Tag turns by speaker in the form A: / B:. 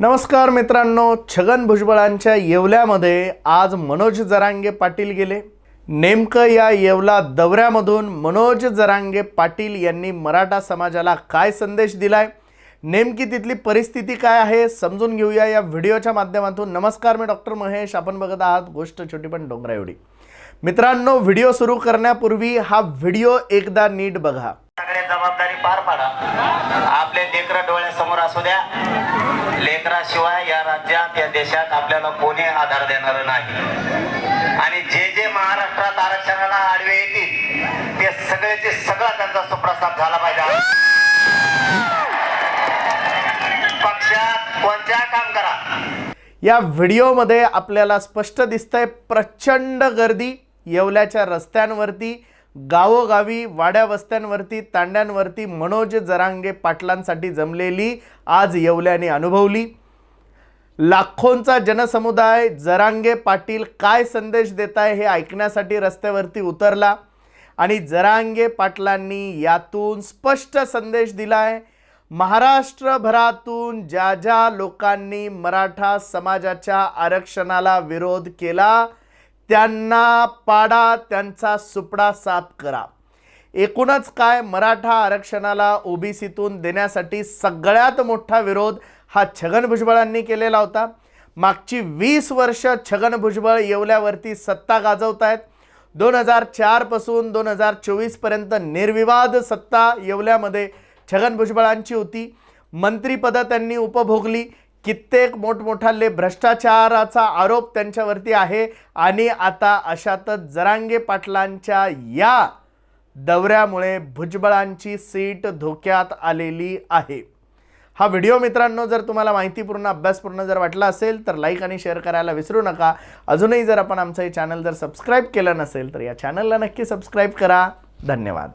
A: नमस्कार मित्रांनो छगन भुजबळांच्या येवल्यामध्ये आज मनोज जरांगे पाटील गेले. नेमकं या येवला दौऱ्यामधून मनोज जरांगे पाटील यांनी मराठा समाजाला काय संदेश दिलाय? नेमकी तिथली परिस्थिती काय आहे? समजून घेऊया या व्हिडिओच्या माध्यमातून. नमस्कार मी डॉक्टर महेश. आपण बघत आहात गोष्ट छोटी पण डोंगरा एवढी. मित्रांनो व्हिडिओ सुरू करण्यापूर्वी हा व्हिडिओ एकदा नीट बघा.
B: सगळे जबाबदारी पार पाडा आपले लेकर डोळ्यासमोर असू द्या. लेकराशिवाय या राज्यात या देशात आपल्याला कोणी आधार देणार नाही. आणि जे जे महाराष्ट्रात आरक्षणाला आडवे येतील ते सगळ्याचे सगळा त्यांचा सुप्रसाद झाला पाहिजे. पक्षात कोणत्या काम करा?
A: या व्हिडिओमध्ये आपल्याला स्पष्ट दिसतंय प्रचंड गर्दी येवल्याच्या रस्त्यांवरती गावोगावी वाड्या वस्त्यांवरती तांड्यांवरती मनोज जरांगे पाटलांसाठी जमलेली आज येवल्याने अनुभवली. लाखोंचा जनसमुदाय जरांगे पाटील काय संदेश देत आहे हे ऐकण्यासाठी रस्त्यावरती उतरला आणि जरांगे पाटलांनी यातून स्पष्ट संदेश दिला आहे महाराष्ट्रभरातून ज्या ज्या लोकांनी मराठा समाजाच्या आरक्षणाला विरोध केला त्यांना पाडा त्यांचा सुपडा साफ करा. एकूणच काय मराठा आरक्षणाला ओबीसीतून देण्यासाठी सगळ्यात मोठा विरोध हा छगन भुजबळांनी केलेला होता. मागची वीस वर्ष छगन भुजबळ येवल्यावरती सत्ता गाजवत आहेत दोन हजार चारपासून दोन हजार चोवीसपर्यंत निर्विवाद सत्ता येवल्यामध्ये छगन भुजबळांची होती. मंत्रीपदं त्यांनी उपभोगली. कित्येक मोठमोठाले भ्रष्टाचाराचा आरोप त्यांच्यावरती आहे. आणि आता अशातच जरांगे पाटलांच्या या दौऱ्यामुळे भुजबळांची सीट धोक्यात आलेली आहे. हा व्हिडिओ मित्रांनो जर तुम्हाला माहितीपूर्ण अभ्यासपूर्ण जर वाटला असेल तर लाईक आणि शेअर करायला विसरू नका. अजूनही जर आपण आमचं हे चॅनल जर सबस्क्राईब केलं नसेल तर या चॅनलला नक्की सबस्क्राईब करा. धन्यवाद.